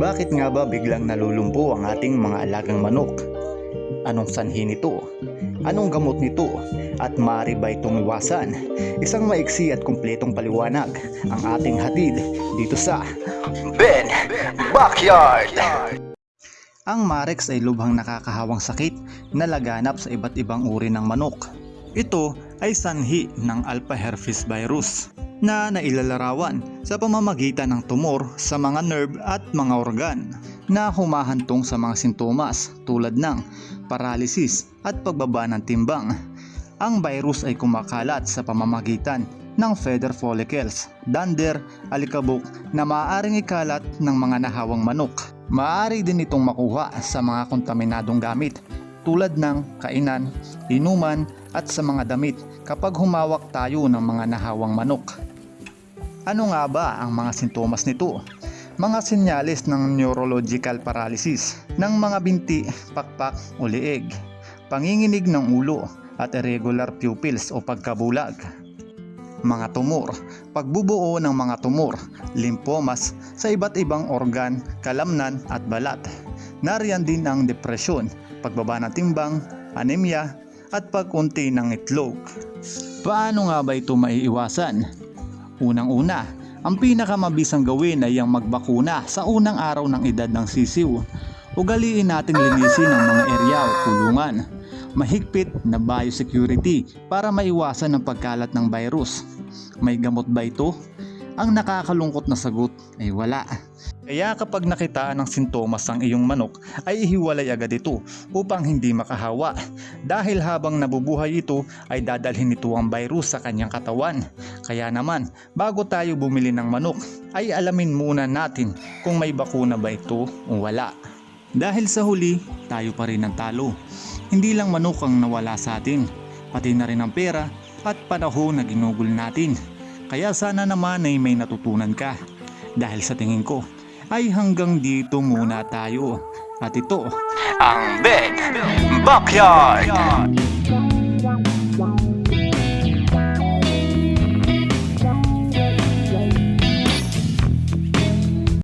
Bakit nga ba biglang nalulumpo ang ating mga alagang manok? Anong sanhi nito? Anong gamot nito? At maaari ba itong iwasan? Isang maiksi at kumpletong paliwanag ang ating hatid dito sa Ben Backyard! Ang Marex ay lubhang nakakahawang sakit na laganap sa iba't ibang uri ng manok. Ito ay sanhi ng alpha herpes virus na nailalarawan sa pamamagitan ng tumor sa mga nerve at mga organ na humahantong sa mga sintomas tulad ng paralysis at pagbaba ng timbang. Ang virus ay kumakalat sa pamamagitan ng feather follicles, dander, alikabok na maaaring ikalat ng mga nahawang manok. Maaari din itong makuha sa mga kontaminadong gamit tulad ng kainan, inuman at sa mga damit kapag humawak tayo ng mga nahawang manok. Ano nga ba ang mga sintomas nito? Mga senyales ng neurological paralysis ng mga binti, pakpak o leeg, panginginig ng ulo at irregular pupils o pagkabulag. Mga tumor, pagbubuo ng mga tumor, lymphomas sa iba't ibang organ, kalamnan at balat. Nariyan din ang depresyon, pagbaba ng timbang, anemia at pagkunti ng itlog. Paano nga ba ito maiiwasan? Unang-una, ang pinakamabisang gawin ay ang magbakuna sa unang araw ng edad ng sisiw. Ugaliin natin linisin ang mga area o kulungan. Mahigpit na biosecurity para maiwasan ang pagkalat ng virus. May gamot ba ito? Ang nakakalungkot na sagot ay wala. Kaya kapag nakitaan ng sintomas ang iyong manok ay ihiwalay agad ito upang hindi makahawa. Dahil habang nabubuhay ito ay dadalhin nito ang virus sa kanyang katawan. Kaya naman bago tayo bumili ng manok ay alamin muna natin kung may bakuna ba ito o wala. Dahil sa huli tayo pa rin ang talo. Hindi lang manok ang nawala sa atin, pati na rin ang pera at panahon na ginugol natin. Kaya sana naman ay may natutunan ka. Dahil sa tingin ko, ay hanggang dito muna tayo. At ito, ang Ben Backyard!